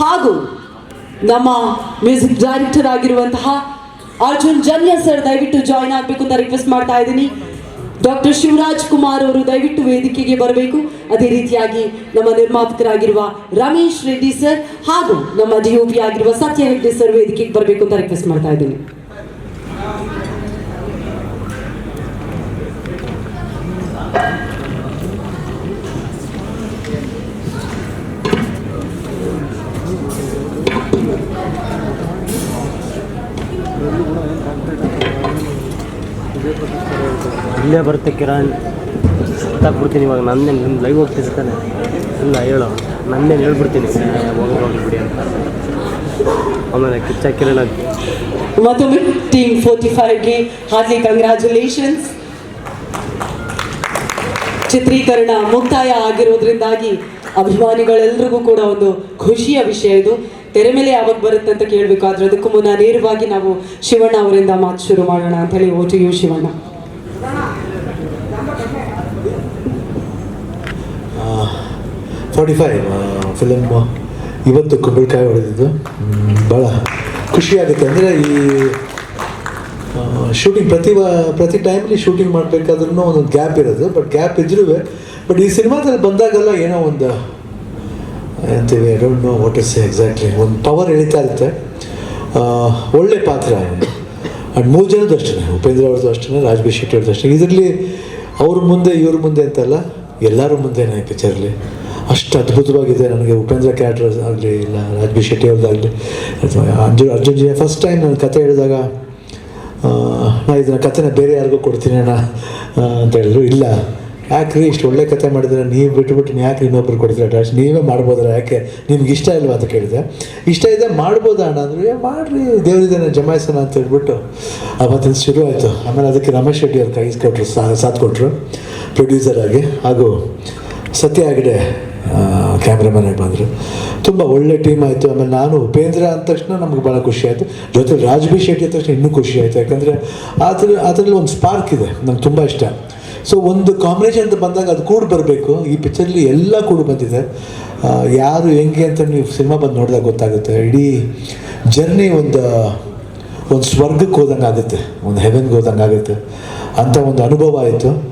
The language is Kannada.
ಹಾಗೂ ನಮ್ಮ ಮ್ಯೂಸಿಕ್ ಡೈರೆಕ್ಟರ್ ಆಗಿರುವಂತಹ ಅರ್ಜುನ್ ಜನ್ಯ ಸರ್ ದಯವಿಟ್ಟು ಜಾಯಿನ್ ಆಗಬೇಕು ಅಂತ ರಿಕ್ವೆಸ್ಟ್ ಮಾಡ್ತಾ ಇದ್ದೀನಿ. ಡಾಕ್ಟರ್ ಶಿವರಾಜ್ ಕುಮಾರ್ ಅವರು ದಯವಿಟ್ಟು ವೇದಿಕೆಗೆ ಬರಬೇಕು. ಅದೇ ರೀತಿಯಾಗಿ ನಮ್ಮ ನಿರ್ಮಾಪಕರಾಗಿರುವ ರಮೇಶ್ ರೆಡ್ಡಿ ಸರ್ ಹಾಗೂ ನಮ್ಮ ಡಿ ಆಗಿರುವ ಸತ್ಯ ರೆಡ್ಡಿ ಸರ್ ವೇದಿಕೆಗೆ ಬರಬೇಕು ಅಂತ ರಿಕ್ವೆಸ್ಟ್ ಮಾಡ್ತಾ ಇದ್ದೀನಿ. ಇಲ್ಲೇ ಬರುತ್ತೆ ಕಿರಣ್. ಸುತ್ತಾಕ್ಬಿಡ್ತೀನಿ ಇವಾಗ. ನನ್ನ ನಿಮ್ಮ ಲೈವ್ ಹೋಗ್ತಿರ್ತಾನೆ ಇಲ್ಲ, ಹೇಳೋ. ನಂದೇನು ಹೇಳ್ಬಿಡ್ತೀನಿ. ಹೋಗಿ ಹೋಗಿ, ಬಿಡಿ ಅಂತ. ಆಮೇಲೆ ಕಿಚ್ಚ, ಕಿರಣ್. ಮತ್ತೊಮ್ಮೆ ಟೀಮ್ ಫೋರ್ಟಿ ಫೈವ್ಗೆ ಹಾರ್ಲಿ ಕಂಗ್ರ್ಯಾಚುಲೇಷನ್ಸ್ ಚಿತ್ರೀಕರಣ ಮುಕ್ತಾಯ ಆಗಿರೋದ್ರಿಂದಾಗಿ ಅಭಿಮಾನಿಗಳೆಲ್ರಿಗೂ ಕೂಡ ಒಂದು ಖುಷಿಯ ವಿಷಯ ಇದು. ತೆರೆ ಮೇಲೆ ಯಾವಾಗ ಬರುತ್ತೆ ಅಂತ ಕೇಳಬೇಕಾದ್ರೆ ಅದಕ್ಕೂ ಮುನ್ನ ನೇರವಾಗಿ ನಾವು ಶಿವಣ್ಣ ಅವರಿಂದ ಮಾತು ಶುರು ಮಾಡೋಣ ಅಂತ ಹೇಳಿ ಓ ಟು ಯು ಶಿವಣ್ಣ ಫಾರ್ಟಿ ಫೈವ್ ಫಿಲಮ್ ಇವತ್ತು ಕುಂಬಳಕಾಯಿ ಹೊಡೆದಿದ್ದು. ಭಾಳ ಖುಷಿಯಾಗುತ್ತೆ ಅಂದರೆ ಈ ಶೂಟಿಂಗ್ ಪ್ರತಿ ಪ್ರತಿ ಟೈಮಲ್ಲಿ ಶೂಟಿಂಗ್ ಮಾಡಬೇಕಾದ್ರೂ ಒಂದೊಂದು ಗ್ಯಾಪ್ ಇರೋದು. ಬಟ್ ಗ್ಯಾಪ್ ಇದ್ರೂ ಬಟ್ ಈ ಸಿನಿಮಾದಲ್ಲಿ ಬಂದಾಗೆಲ್ಲ ಏನೋ ಒಂದು ಅಂತೀವಿ I don't know what is exactly ಒಂದು ಪವರ್ ಎಳಿತಾ ಇರುತ್ತೆ ಒಳ್ಳೆ ಪಾತ್ರ ಆ್ಯಂಡ್ ಮೂರು ಜನದ್ದು ಅಷ್ಟೇ ಉಪೇಂದ್ರ ಅವ್ರದ್ದು ಅಷ್ಟೇ ರಾಜ್ಬಿ ಶೆಟ್ಟಿ ಅವ್ರದ್ದು ಅಷ್ಟೇ ಇದರಲ್ಲಿ ಅವ್ರ ಮುಂದೆ ಇವ್ರ ಮುಂದೆ ಅಂತಲ್ಲ ಎಲ್ಲರ ಮುಂದೆನೇ ಪಿಕ್ಚರಲ್ಲಿ ಅಷ್ಟು ಅದ್ಭುತವಾಗಿದೆ ನನಗೆ ಉಪೇಂದ್ರ ಕ್ಯಾಟ್ರಸ್ ಆಗಲಿ ಇಲ್ಲ ರಾಜ್ಬಿ ಶೆಟ್ಟಿ ಅವ್ರದ್ದಾಗಲಿ ಅರ್ಜುನ್ ಅರ್ಜುನ್ ಜಿ ಫಸ್ಟ್ ಟೈಮ್ ನಾನು ಕತೆ ಹೇಳಿದಾಗ ನಾನು ಇದನ್ನ ಕತೆನ ಬೇರೆ ಯಾರಿಗೂ ಕೊಡ್ತೀನಿ ಅಣ್ಣ ಅಂತ ಹೇಳಿದ್ರು ಇಲ್ಲ ಯಾಕ್ರಿ ಇಷ್ಟು ಒಳ್ಳೆ ಕತೆ ಮಾಡಿದ್ರೆ ನೀವು ಬಿಟ್ಬಿಟ್ಟು ನೀವು ಯಾಕೆ ಇನ್ನೊಬ್ರು ಕೊಡ್ತೀರ ಅಟ್ಯಾಚ್ ನೀವೇ ಮಾಡ್ಬೋದಲ್ಲ ಯಾಕೆ? ನಿಮ್ಗೆ ಇಷ್ಟ ಇಲ್ವಾ ಅಂತ ಕೇಳಿದೆ ಇಷ್ಟ ಇದೆ ಮಾಡ್ಬೋದಾ ಅಣ್ಣ? ಅಂದರೆ "ಏ, ಮಾಡ್ರಿ ದೇವರಿದ್ದಾನೆ ಜಮಾಯಿಸೋಣ ಅಂತ ಹೇಳ್ಬಿಟ್ಟು. ಅವತ್ತಿನ ಶುರು ಆಯಿತು. ಆಮೇಲೆ ಅದಕ್ಕೆ ರಮೇಶ್ ಶೆಟ್ಟಿ ಅವ್ರು ಕೈ ಕೊಟ್ಟರು ಸಾಥ್ ಕೊಟ್ಟರು ಪ್ರೊಡ್ಯೂಸರ್ ಆಗಿ. ಹಾಗೂ ಸತ್ಯ ಆಗಿದೆ ಕ್ಯಾಮ್ರಾಮನ್ ಆಗಿ ಬಂದರು. ತುಂಬ ಒಳ್ಳೆ ಟೀಮ್ ಆಯಿತು. ಆಮೇಲೆ ನಾನು ಉಪೇಂದ್ರ ಅಂದ ತಕ್ಷಣ ನಮ್ಗೆ ಭಾಳ ಖುಷಿ ಆಯಿತು. ಜೊತೆಗೆ ರಾಜ್ಬಿ ಶೆಟ್ಟಿ ಅಂದ ತಕ್ಷಣ ಇನ್ನೂ ಖುಷಿ ಆಯಿತು. ಯಾಕಂದರೆ ಅದ್ರ ಅದರಲ್ಲಿ ಒಂದು ಸ್ಪಾರ್ಕ್ ಇದೆ. ನಂಗೆ ತುಂಬ ಇಷ್ಟ. ಸೊ ಒಂದು ಕಾಂಬಿನೇಷನ್ ಅಂತ ಬಂದಾಗ ಅದು ಕೂಡ ಬರಬೇಕು. ಈ ಪಿಕ್ಚರ್ಲಿ ಎಲ್ಲ ಕೂಡ ಬಂದಿದೆ. ಯಾರು ಹೆಂಗೆ ಅಂತ ನೀವು ಸಿನಿಮಾ ಬಂದು ನೋಡಿದಾಗ ಗೊತ್ತಾಗುತ್ತೆ. ಇಡೀ ಜರ್ನಿ ಒಂದು ಒಂದು ಸ್ವರ್ಗಕ್ಕೆ ಹೋದಂಗೆ ಆಗುತ್ತೆ ಒಂದು ಹೆವೆನ್ಗೆ ಹೋದಂಗೆ ಆಗುತ್ತೆ ಅಂಥ ಒಂದು ಅನುಭವ ಆಯಿತು.